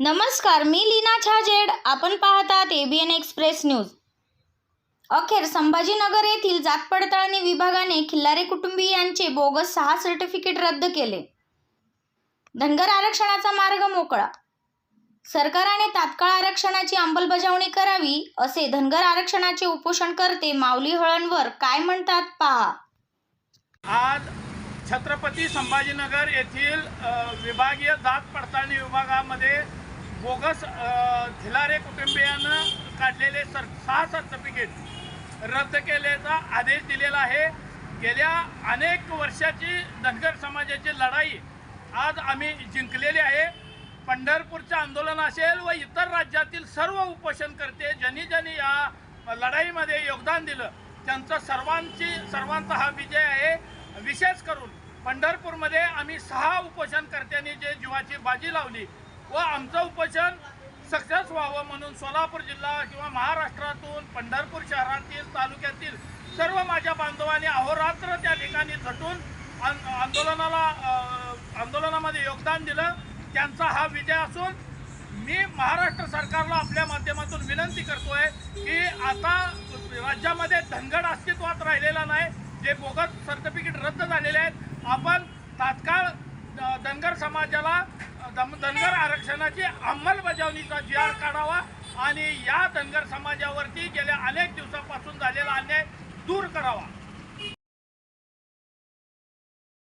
नमस्कार मी लीना छाजेड. आपण पाहतात एबीएन एक्सप्रेस न्यूज अखेर संभाजीनगर येथील जात पडताळणी विभागाने खिल्लारे कुटुंबीयांचे बोगस सहा सर्टिफिकेट रद्द केले. धनगर आरक्षणाचा मार्ग मोकळा. सरकारने तात्काळ आरक्षणाची अंमलबजावणी करावी असे धनगर आरक्षणाचे उपोषणकर्ते माऊली हळणवर काय म्हणतात पहा. आज छत्रपती संभाजीनगर येथील विभागीय जात पडताळणी विभागामध्ये बोगस झिलारे कुटुंबियानं काढलेले सर सहा सर्टिफिकेट रद्द केल्याचा आदेश दिलेला आहे. गेल्या अनेक वर्षाची धनगर समाजाची लढाई आज आम्ही जिंकलेली आहे. पंढरपूरचं आंदोलन असेल व इतर राज्यातील सर्व उपोषणकर्ते ज्यांनी ज्यांनी या लढाईमध्ये योगदान दिलं त्यांचं सर्वांची सर्वांचा हा विजय आहे. विशेष करून पंढरपूरमध्ये आम्ही सहा उपोषणकर्त्यांनी जे जीवाची बाजी लावली व आमचं उपोषण सक्सेस व्हावं म्हणून सोलापूर जिल्हा किंवा महाराष्ट्रातून पंढरपूर शहरातील तालुक्यातील सर्व माझ्या बांधवांनी अहोरात्र त्या ठिकाणी झटून आंदोलनाला आंदोलनामध्ये योगदान दिलं. त्यांचा हा विजय असून मी महाराष्ट्र सरकारला आपल्या माध्यमातून विनंती करतोय की आता राज्यामध्ये धनगड अस्तित्वात राहिलेला नाही. जे बोगस सर्टिफिकेट रद्द झालेले आहेत. आपण तात्काळ धनगर समाजाला धनगर आरक्षणाची अंमलबजावणीचा जी आर काढावा आणि या धनगर समाजावरती गेल्या अनेक दिवसापासून झालेला अन्याय दूर करावा.